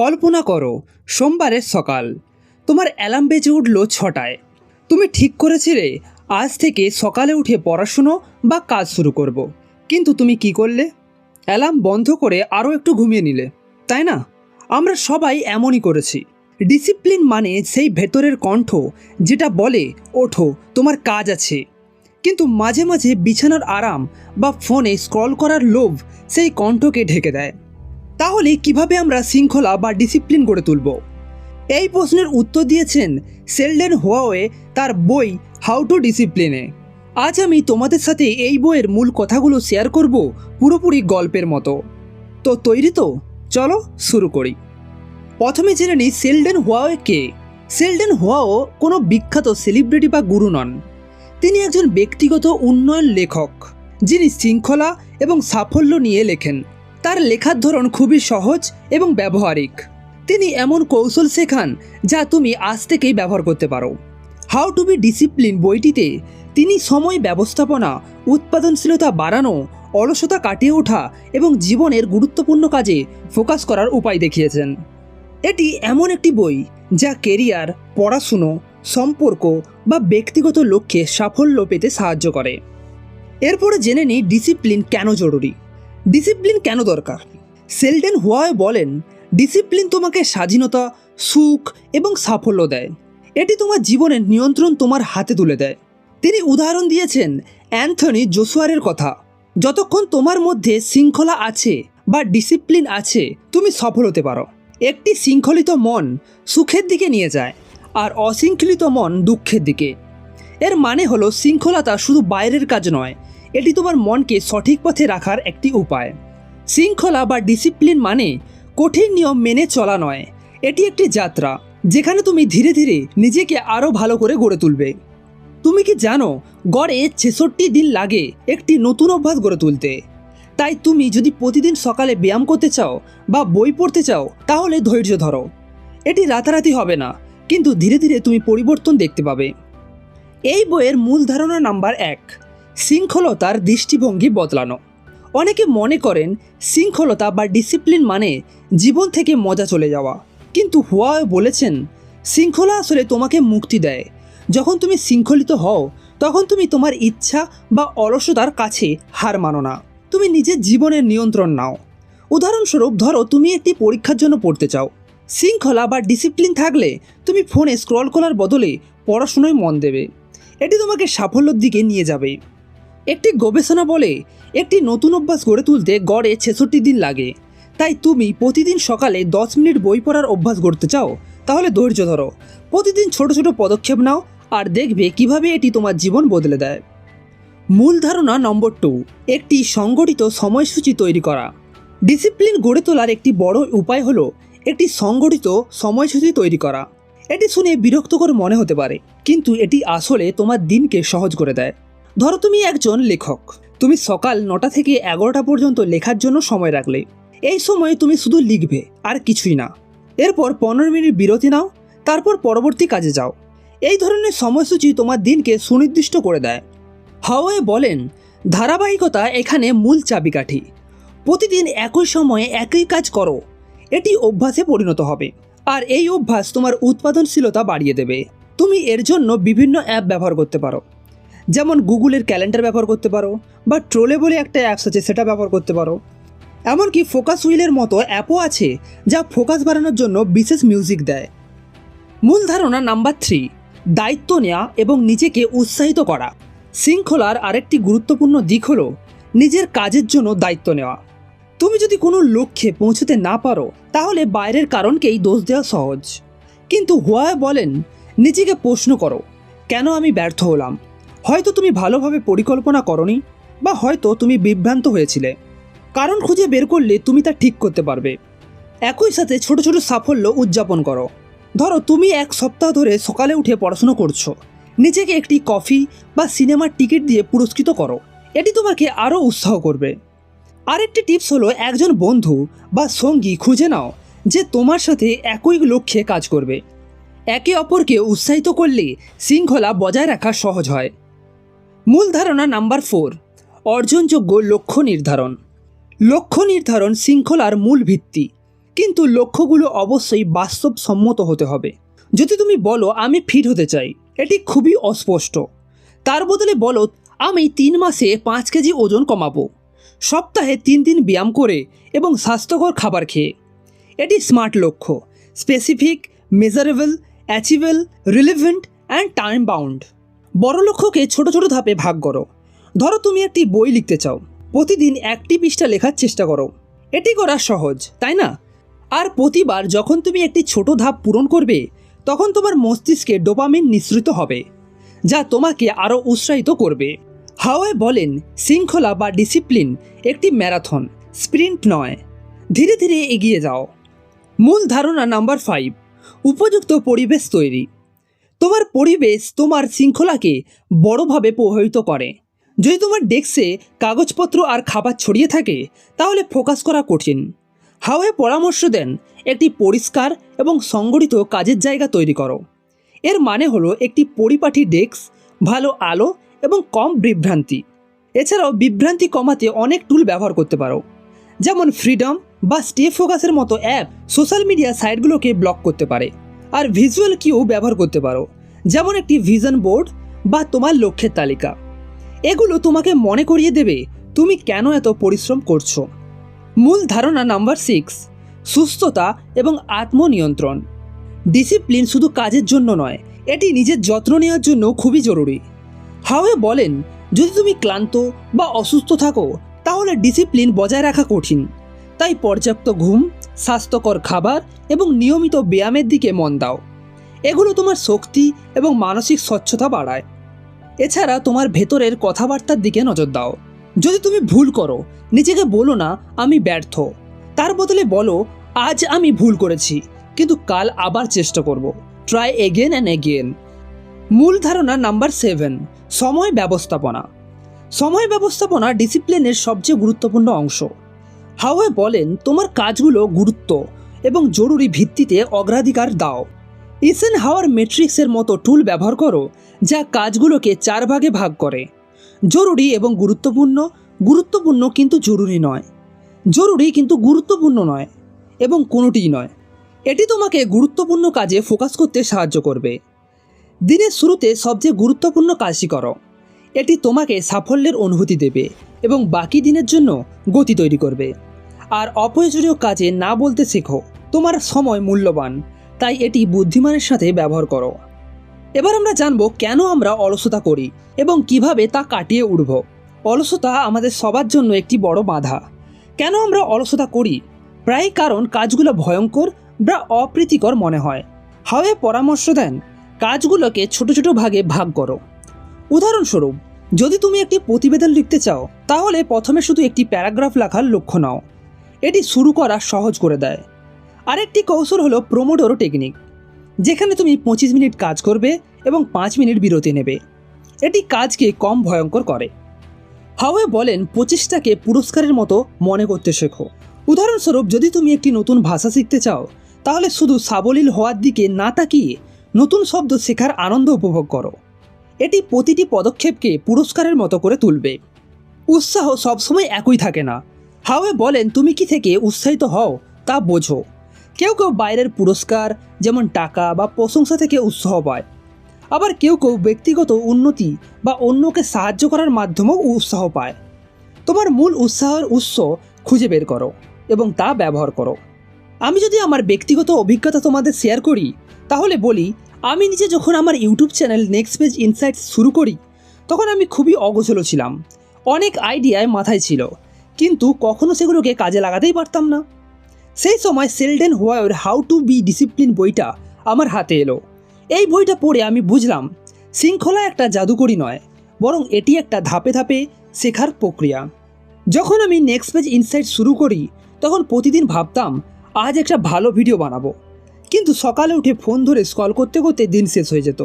কল্পনা করো, সোমবারের সকাল। তোমার অ্যালার্ম বেজে উঠল ছটায়। তুমি ঠিক করেছিলে আজ থেকে সকালে উঠে পড়াশুনো বা কাজ শুরু করব। কিন্তু তুমি কি করলে? অ্যালার্ম বন্ধ করে আরও একটু ঘুমিয়ে নিলে, তাই না? আমরা সবাই এমনই করেছি। ডিসিপ্লিন মানে সেই ভেতরের কণ্ঠ যেটা বলে, ওঠো, তোমার কাজ আছে। কিন্তু মাঝে মাঝে বিছানার আরাম বা ফোনে স্ক্রল করার লোভ সেই কণ্ঠকে ঢেকে দেয়। তাহলে কীভাবে আমরা শৃঙ্খলা বা ডিসিপ্লিন গড়ে তুলব? এই প্রশ্নের উত্তর দিয়েছেন সেলডেন হোয়াওয়ে তার বই হাউ টু ডিসিপ্লিনে আজ আমি তোমাদের সাথে এই বইয়ের মূল কথাগুলো শেয়ার করব পুরোপুরি গল্পের মতো। তো তৈরি তো? চলো শুরু করি। প্রথমে জেনে নিই সেলডেন হোয়াওয়ে কে। সেলডেন হোয়াও কোনো বিখ্যাত সেলিব্রিটি বা গুরু নন। তিনি একজন ব্যক্তিগত উন্নয়ন লেখক, যিনি শৃঙ্খলা এবং সাফল্য নিয়ে লেখেন। তার লেখার ধরন খুবই সহজ এবং ব্যবহারিক। তিনি এমন কৌশল শেখান যা তুমি আজ থেকেই ব্যবহার করতে পারো। হাউ টু বি ডিসিপ্লিন বইটিতে তিনি সময় ব্যবস্থাপনা, উৎপাদনশীলতা বাড়ানো, অলসতা কাটিয়ে ওঠা এবং জীবনের গুরুত্বপূর্ণ কাজে ফোকাস করার উপায় দেখিয়েছেন। এটি এমন একটি বই যা কেরিয়ার পড়াশুনো, সম্পর্ক বা ব্যক্তিগত লক্ষ্যে সাফল্য পেতে সাহায্য করে। এরপরে জেনে নিই ডিসিপ্লিন কেন জরুরি। ডিসিপ্লিন কেন দরকার? সেলডেন হোয়ায় বলেন ডিসিপ্লিন তোমাকে স্বাধীনতা, সুখ এবং সাফল্য দেয়। এটি তোমার জীবনের নিয়ন্ত্রণ তোমার হাতে তুলে দেয়। তিনি উদাহরণ দিয়েছেন অ্যান্থনি জোসুয়ারের কথা। যতক্ষণ তোমার মধ্যে শৃঙ্খলা আছে বা ডিসিপ্লিন আছে, তুমি সফল হতে পারো। একটি শৃঙ্খলিত মন সুখের দিকে নিয়ে যায় আর অশৃঙ্খলিত মন দুঃখের দিকে। এর মানে হলো শৃঙ্খলতা শুধু বাইরের কাজ নয় এটি তোমার মনকে সঠিক পথে রাখার একটি উপায়। শৃঙ্খলা বা ডিসিপ্লিন মানে কঠিন নিয়ম মেনে চলা নয়। এটি একটি যাত্রা, যেখানে তুমি ধীরে ধীরে নিজেকে আরও ভালো করে গড়ে তুলবে। তুমি কি জানো, গড়ে ছেষট্টি দিন লাগে একটি নতুন অভ্যাস গড়ে তুলতে। তাই তুমি যদি প্রতিদিন সকালে ব্যায়াম করতে চাও বা বই পড়তে চাও, তাহলে ধৈর্য ধরো। এটি রাতারাতি হবে না, কিন্তু ধীরে ধীরে তুমি পরিবর্তন দেখতে পাবে। এই বইয়ের মূল ধারণা নাম্বার এক। শৃঙ্খলতার দৃষ্টিভঙ্গি বদলানো। অনেকে মনে করেন শৃঙ্খলতা বা ডিসিপ্লিন মানে জীবন থেকে মজা চলে যাওয়া। কিন্তু হুয়া বলেছেন, শৃঙ্খলা আসলে তোমাকে মুক্তি দেয়। যখন তুমি শৃঙ্খলিত হও, তখন তুমি তোমার ইচ্ছা বা অলসতার কাছে হার মানো না। তুমি নিজের জীবনের নিয়ন্ত্রণ নাও। উদাহরণস্বরূপ, ধরো তুমি একটি পরীক্ষার জন্য পড়তে চাও। শৃঙ্খলা বা ডিসিপ্লিন থাকলে তুমি ফোনে স্ক্রল করার বদলে পড়াশোনায় মন দেবে। এটি তোমাকে সাফল্যের দিকে নিয়ে যাবে। একটি গবেষণা বলে, একটি নতুন অভ্যাস গড়ে তুলতে গড়ে ছেষট্টি দিন লাগে। তাই তুমি প্রতিদিন সকালে দশ মিনিট বই পড়ার অভ্যাস গড়তে চাও, তাহলে ধৈর্য ধরো। প্রতিদিন ছোট ছোট পদক্ষেপ নাও আর দেখবে কীভাবে এটি তোমার জীবন বদলে দেয়। মূল ধারণা নম্বর টু, একটি সংগঠিত সময়সূচি তৈরি করা। ডিসিপ্লিন গড়ে তোলার একটি বড় উপায় হলো, একটি সংগঠিত সময়সূচি তৈরি করা। এটি শুনে বিরক্তকর মনে হতে পারে, কিন্তু এটি আসলে তোমার দিনকে সহজ করে দেয়। ধরো তুমি একজন লেখক। তুমি সকাল নটা থেকে এগারোটা পর্যন্ত লেখার জন্য সময় রাখলে। এই সময়ে তুমি শুধু লিখবে, আর কিছুই না। এরপর পনেরো মিনিট বিরতি নাও, তারপর পরবর্তী কাজে যাও। এই ধরনের সময়সূচি তোমার দিনকে সুনির্দিষ্ট করে দেয়। হাওয়ে বলেন, ধারাবাহিকতা এখানে মূল চাবিকাঠি। প্রতিদিন একই সময়ে একই কাজ করো। এটি অভ্যাসে পরিণত হবে। আর এই অভ্যাস তোমার উৎপাদনশীলতা বাড়িয়ে দেবে। তুমি এর জন্য বিভিন্ন অ্যাপ ব্যবহার করতে পারো। যেমন গুগলের ক্যালেন্ডার ব্যবহার করতে পারো বা ট্রোলে বলে একটা অ্যাপস আছে, সেটা ব্যবহার করতে পারো। এমনকি ফোকাস হুইলের মতো অ্যাপও আছে যা ফোকাস বাড়ানোর জন্য বিশেষ মিউজিক দেয়। মূল ধারণা নাম্বার থ্রি দায়িত্ব নেওয়া এবং নিজেকে উৎসাহিত করা। শৃঙ্খলার আরেকটি গুরুত্বপূর্ণ দিক হলো নিজের কাজের জন্য দায়িত্ব নেওয়া। তুমি যদি কোনো লক্ষ্যে পৌঁছতে না পারো, তাহলে বাইরের কারণকেই দোষ দেওয়া সহজ। কিন্তু হুয়া বলেন, নিজেকে প্রশ্ন করো, কেন আমি ব্যর্থ হলাম? হয়তো তুমি ভালোভাবে পরিকল্পনা করনি বা হয়তো তুমি বিভ্রান্ত হয়েছিলে। কারণ খুঁজে বের করলে তুমি তা ঠিক করতে পারবে। একই সাথে ছোট ছোট সাফল্য উদযাপন করো। ধরো, তুমি এক সপ্তাহ ধরে সকালে উঠে পড়াশুনো করছ। নিজেকে একটি কফি বা সিনেমার টিকিট দিয়ে পুরস্কৃত করো। এটি তোমাকে আরও উৎসাহ করবে। আরেকটি টিপস হলো, একজন বন্ধু বা সঙ্গী খুঁজে নাও যে তোমার সাথে একই লক্ষ্যে কাজ করবে। একে অপরকে উৎসাহিত করলে শৃঙ্খলা বজায় রাখা সহজ হয়। মূল ধারণা নাম্বার ফোর অর্জনযোগ্য লক্ষ্য নির্ধারণ। লক্ষ্য নির্ধারণ শৃঙ্খলার মূল ভিত্তি, কিন্তু লক্ষ্যগুলো অবশ্যই বাস্তবসম্মত হতে হবে। যদি তুমি বলো, আমি ফিট হতে চাই এটি খুবই অস্পষ্ট। তার বদলে বলো, আমি তিন মাসে পাঁচ কেজি ওজন কমাবো, সপ্তাহে তিন দিন ব্যায়াম করে এবং স্বাস্থ্যকর খাবার খেয়ে। এটি স্মার্ট লক্ষ্য specific measurable achievable relevant and time bound বড় লক্ষ্যকে ছোট ছোট ধাপে ভাগ করো। ধরো তুমি একটি বই লিখতে চাও। প্রতিদিন একটি পৃষ্ঠা লেখার চেষ্টা করো। এটি করা সহজ, তাই না? আর প্রতিবার যখন তুমি একটি ছোট ধাপ পূরণ করবে, তখন তোমার মস্তিষ্কে ডোপামিন নিঃসৃত হবে, যা তোমাকে আরও উৎসাহিত করবে। হাওয়ায় বলেন, শৃঙ্খলা বা ডিসিপ্লিন একটি ম্যারাথন, স্প্রিন্ট নয়। ধীরে ধীরে এগিয়ে যাও। মূল ধারণা নাম্বার ফাইভ উপযুক্ত পরিবেশ তৈরি। তোমার পরিবেশ, তোমার শৃঙ্খলাকে বড়ভাবে প্রভাবিত করে। যদি তোমার ডেস্কে কাগজপত্র আর খাবার ছড়িয়ে থাকে, তাহলে ফোকাস করা কঠিন। হাওয়ায় পরামর্শ দেন, একটি পরিষ্কার এবং সংগঠিত কাজের জায়গা তৈরি করো। এর মানে হলো একটি পরিপাটি ডেস্ক, ভালো আলো এবং কম বিভ্রান্তি। এছাড়াও বিভ্রান্তি কমাতে অনেক টুল ব্যবহার করতে পারো। যেমন ফ্রিডম বা স্টে ফোকাসের মতো অ্যাপ সোশ্যাল মিডিয়া সাইটগুলোকে ব্লক করতে পারে। আর ভিজুয়াল কিউ ব্যবহার করতে পারো। যেমন একটি ভিজন বোর্ড বা তোমার লক্ষ্যের তালিকা। এগুলো তোমাকে মনে করিয়ে দেবে তুমি কেন এত পরিশ্রম করছ। মূল ধারণা নাম্বার সিক্স সুস্থতা এবং আত্মনিয়ন্ত্রণ। ডিসিপ্লিন শুধু কাজের জন্য নয়, এটি নিজের যত্ন নেওয়ার জন্য খুবই জরুরি। হাওয়ে বলেন, যদি তুমি ক্লান্ত বা অসুস্থ থাকো, তাহলে ডিসিপ্লিন বজায় রাখা কঠিন। তাই পর্যাপ্ত ঘুম স্বাস্থ্যকর খাবার এবং নিয়মিত ব্যায়ামের দিকে মন দাও। এগুলো তোমার শক্তি এবং মানসিক স্বচ্ছতা বাড়ায়। এছাড়া তোমার ভেতরের কথাবার্তার দিকে নজর দাও। যদি তুমি ভুল করো, নিজেকে বলো না, আমি ব্যর্থ। তার বদলে বলো, আজ আমি ভুল করেছি, কিন্তু কাল আবার চেষ্টা করব। ট্রাই এগেন অ্যান্ড এগেন মূল ধারণা নাম্বার সেভেন সময় ব্যবস্থাপনা। সময় ব্যবস্থাপনা ডিসিপ্লিনের সবচেয়ে গুরুত্বপূর্ণ অংশ। হাওয়ে বলেন, তোমার কাজগুলো গুরুত্ব এবং জরুরি ভিত্তিতে অগ্রাধিকার দাও। ইসেন হাওয়ার মেট্রিক্সের মতো টুল ব্যবহার করো যা কাজগুলোকে চার ভাগে ভাগ করে। জরুরি এবং গুরুত্বপূর্ণ গুরুত্বপূর্ণ কিন্তু জরুরি নয়। জরুরি কিন্তু গুরুত্বপূর্ণ নয় এবং কোনোটিই নয়। এটি তোমাকে গুরুত্বপূর্ণ কাজে ফোকাস করতে সাহায্য করবে। দিনের শুরুতে সবচেয়ে গুরুত্বপূর্ণ কাজটি করো। এটি তোমাকে সাফল্যের অনুভূতি দেবে এবং বাকি দিনের জন্য গতি তৈরি করবে। আর অপ্রয়োজনীয় কাজে না বলতে শেখো, তোমার সময় মূল্যবান, তাই এটি বুদ্ধিমানের সাথে ব্যবহার করো। এবার আমরা জানব কেন আমরা অলসতা করি এবং কীভাবে তা কাটিয়ে উঠব। অলসতা আমাদের সবার জন্য একটি বড় বাধা। কেন আমরা অলসতা করি? প্রায় কারণ কাজগুলো ভয়ঙ্কর বা অপ্রীতিকর মনে হয়। হাওয়ে পরামর্শ দেন, কাজগুলোকে ছোট ছোট ভাগে ভাগ করো। উদাহরণস্বরূপ, যদি তুমি একটি প্রতিবেদন লিখতে চাও, তাহলে প্রথমে শুধু একটি প্যারাগ্রাফ লেখার লক্ষ্য নাও। এটি শুরু করা সহজ করে দেয়। আরেকটি কৌশল হলো প্রোমোডোরো টেকনিক যেখানে তুমি পঁচিশ মিনিট কাজ করবে এবং পাঁচ মিনিট বিরতি নেবে। এটি কাজকে কম ভয়ঙ্কর করে। হাওয়ে বলেন পঁচিশটাকে পুরস্কারের মতো মনে করতে শেখো। উদাহরণস্বরূপ, যদি তুমি একটি নতুন ভাষা শিখতে চাও, তাহলে শুধু সাবলীল হওয়ার দিকে না তাকিয়ে নতুন শব্দ শেখার আনন্দ উপভোগ করো। এটি প্রতিটি পদক্ষেপকে পুরস্কারের মতো করে তুলবে। উৎসাহ সবসময় একই থাকে না। হাওয়ে বলেন, তুমি কি থেকে উৎসাহিত হও তা বোঝো। কেউ কেউ বাইরের পুরস্কার, যেমন টাকা বা প্রশংসা থেকে উৎসাহ পায়। আবার কেউ কেউ ব্যক্তিগত উন্নতি বা অন্যকে সাহায্য করার মাধ্যমেও উৎসাহ পায়। তোমার মূল উৎসাহের উৎস খুঁজে বের করো এবং তা ব্যবহার করো। আমি যদি আমার ব্যক্তিগত অভিজ্ঞতা তোমাদের শেয়ার করি, তাহলে বলি আমি নিজে যখন আমার YouTube channel next page insight শুরু করি, তখন আমি খুবই অগোছলো ছিলাম। অনেক আইডিয়ায় মাথায় ছিল, কিন্তু কখনো সেগুলোকে কাজে লাগাতেই পারতাম না। সেই সময় seldom where how to be discipline বইটা আমার হাতে এলো। এই বইটা পড়ে আমি বুঝলাম, শৃঙ্খলা একটা জাদুকরি নয়, বরং এটি একটা ধাপে ধাপে শেখার প্রক্রিয়া। যখন আমি নেক্সট পেজ ইনসাইট শুরু করি, তখন প্রতিদিন ভাবতাম, আজ একটা ভালো ভিডিও বানাবো। কিন্তু সকালে উঠে ফোন ধরে স্কল করতে করতে দিন শেষ হয়ে যেত।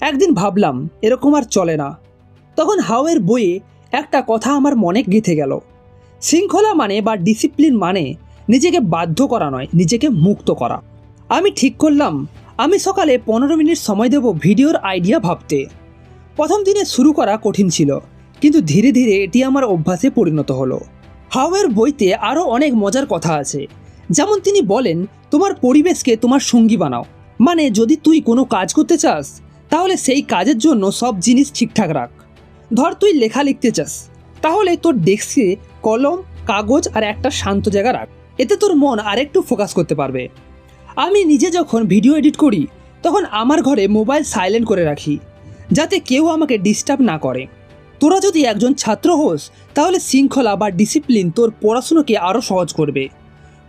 একদিন ভাবলাম, এরকম আর চলে না। তখন হাওয়ের বইয়ে একটা কথা আমার মনে গেঁথে গেল। শৃঙ্খলা মানে বা ডিসিপ্লিন মানে নিজেকে বাধ্য করা নয়, নিজেকে মুক্ত করা। আমি ঠিক করলাম, আমি সকালে পনেরো মিনিট সময় দেব ভিডিওর আইডিয়া ভাবতে। প্রথম দিনে শুরু করা কঠিন ছিল, কিন্তু ধীরে ধীরে এটি আমার অভ্যাসে পরিণত হলো। হাওয়ের বইতে আরও অনেক মজার কথা আছে। যেমন তিনি বলেন তোমার পরিবেশকে তোমার সঙ্গী বানাও। মানে যদি তুই কোনো কাজ করতে চাস, তাহলে সেই কাজের জন্য সব জিনিস ঠিকঠাক রাখ। ধর তুই লেখা লিখতে চাস, তাহলে তোর ডেস্কে কলম, কাগজ আর একটা শান্ত জায়গা রাখ। এতে তোর মন আরেকটু ফোকাস করতে পারবে। আমি নিজে যখন ভিডিও এডিট করি, তখন আমার ঘরে মোবাইল সাইলেন্ট করে রাখি, যাতে কেউ আমাকে ডিস্টার্ব না করে। তোরা যদি একজন ছাত্র হোস, তাহলে শৃঙ্খলা বা ডিসিপ্লিন তোর পড়াশুনোকে আরও সহজ করবে।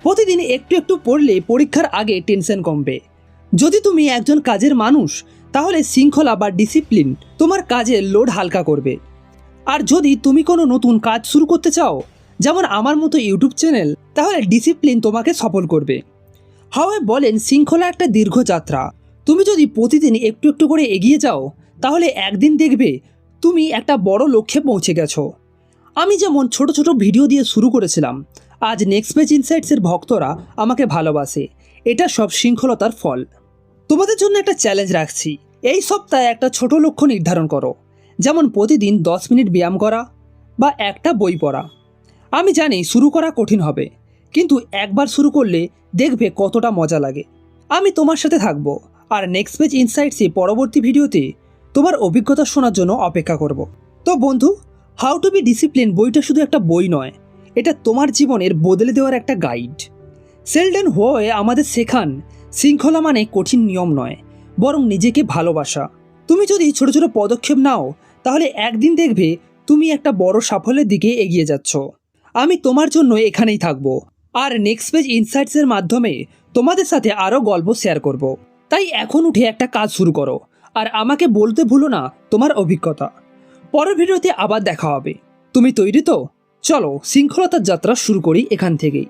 প্রতিদিন একটু একটু পড়লে পরীক্ষার আগে টেনশন কমবে। যদি তুমি একজন কাজের মানুষ, তাহলে শৃঙ্খলা বা ডিসিপ্লিন তোমার কাজের লোড হালকা করবে। আর যদি তুমি কোনো নতুন কাজ শুরু করতে চাও, যেমন আমার মতো ইউটিউব চ্যানেল, তাহলে ডিসিপ্লিন তোমাকে সফল করবে। হাওয়াই বলেন, শৃঙ্খলা একটা দীর্ঘ যাত্রা। তুমি যদি প্রতিদিন একটু একটু করে এগিয়ে যাও, তাহলে একদিন দেখবে তুমি একটা বড় লক্ষ্যে পৌঁছে গেছো। আমি যেমন ছোট ছোট ভিডিও দিয়ে শুরু করেছিলাম, আজ নেক্সট পেজ ইনসাইটসের ভক্তরা আমাকে ভালোবাসে। এটা সব শৃঙ্খলতার ফল। তোমাদের জন্য একটা চ্যালেঞ্জ রাখছি। এই সপ্তাহে একটা ছোট লক্ষ্য নির্ধারণ করো। যেমন প্রতিদিন দশ মিনিট ব্যায়াম করা বা একটা বই পড়া। আমি জানি শুরু করা কঠিন হবে, কিন্তু একবার শুরু করলে দেখবে কতটা মজা লাগে। আমি তোমার সাথে থাকব আর নেক্সট পেজ ইনসাইটসে পরবর্তী ভিডিওতে তোমার অভিজ্ঞতা শোনার জন্য অপেক্ষা করব। তো বন্ধু হাউ টু বি ডিসিপ্লিন বইটা শুধু একটা বই নয়, এটা তোমার জীবনের বদলে দেওয়ার একটা গাইড সেলডেন হোয়ে আমাদের শেখান, শৃঙ্খলা মানে কঠিন নিয়ম নয়, বরং নিজেকে ভালোবাসা। তুমি যদি ছোট ছোট পদক্ষেপ নাও, তাহলে একদিন দেখবে তুমি একটা বড় সাফল্যের দিকে এগিয়ে যাচ্ছ। আমি তোমার জন্য এখানেই থাকব। আর নেক্সট পেজ ইনসাইটসের মাধ্যমে তোমাদের সাথে আরও গল্প শেয়ার করব। তাই এখন উঠে একটা কাজ শুরু করো, আর আমাকে বলতে ভুলো না তোমার অভিজ্ঞতা। পরের ভিডিওতে আবার দেখা হবে। তুমি তৈরি তো? চলো, শৃঙ্খলতার যাত্রা শুরু করি এখান থেকেই।